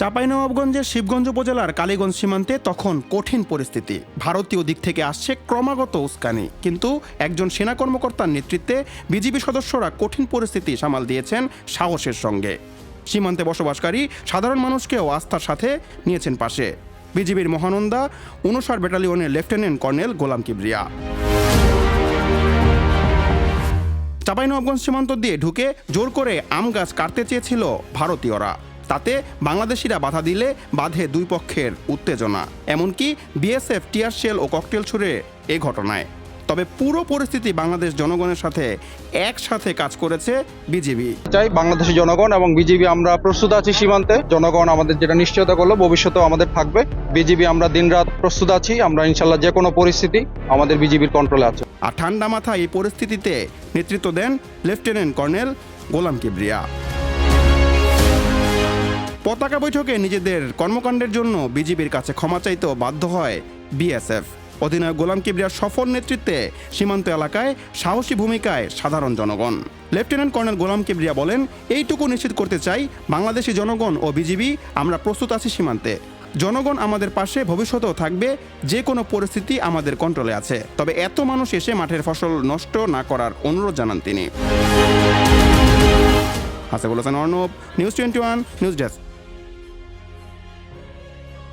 চাঁপাইনবাবগঞ্জের শিবগঞ্জ উপজেলার কালীগঞ্জ সীমান্তে তখন কঠিন পরিস্থিতি। ভারতীয় দিক থেকে আসছে ক্রমাগত উস্কানি। কিন্তু একজন সেনা কর্মকর্তার নেতৃত্বে বিজিবি সদস্যরা কঠিন পরিস্থিতি সামাল দিয়েছেন সাহসের সঙ্গে। সীমান্তে বসবাসকারী সাধারণ মানুষকেও আস্থার সাথে নিয়েছেন পাশে। বিজিবির মহানন্দা উনষাট ব্যাটালিয়নের লেফটেন্যান্ট কর্নেল গোলাম কিবরিয়া। চাঁপাইনবাবগঞ্জ সীমান্ত দিয়ে ঢুকে জোর করে আম গাছ কাটতে চেয়েছিল ভারতীয়রা। তাতে বাংলাদেশিরা বাধা দিলে বাধে দুই পক্ষের উত্তেজনা। এমনকি বিএসএফ টিয়ার শেল ও ককটেল ছুড়ে এ ঘটনায়। তবে পুরো পরিস্থিতি বাংলাদেশ জনগণের সাথে একসাথে কাজ করেছে বিজিবি। চাই বাংলাদেশের জনগণ এবং বিজিবি আমরা প্রস্তুত আছি সীমান্তে। জনগণ আমাদের যেটা নিশ্চয়তা করল ভবিষ্যতেও আমাদের থাকবে। বিজিবি আমরা দিনরাত প্রস্তুত আছি আমরা ইনশাল্লাহ যে কোনো পরিস্থিতি আমাদের বিজিবির কন্ট্রোলে আছে। আর ঠান্ডা মাথায় এই পরিস্থিতিতে নেতৃত্ব দেন লেফটেন্যান্ট কর্নেল গোলাম কিবরিয়া। পতাকা বৈঠকে নিজেদের কর্মকাণ্ডের জন্য বিজিবির কাছে ক্ষমা চাইতেও বাধ্য হয় বিএসএফ। অধিনায়ক গোলাম কিবরিয়ার সফল নেতৃত্বে সীমান্ত এলাকায় সাহসী ভূমিকায় সাধারণ জনগণ। লেফটেন্যান্ট কর্নেল গোলাম কিবরিয়া বলেন, এইটুকু নিশ্চিত করতে চাই, বাংলাদেশি জনগণ ও বিজিবি, আমরা প্রস্তুত আছি সীমান্তে। জনগণ আমাদের পাশে, ভবিষ্যতেও থাকবে যে কোনো পরিস্থিতি আমাদের কন্ট্রোলে আছে। তবে এত মানুষ এসে মাঠের ফসল নষ্ট না করার অনুরোধ জানান তিনি। Hasibul Hasan Arnab, news twenty one, news desk.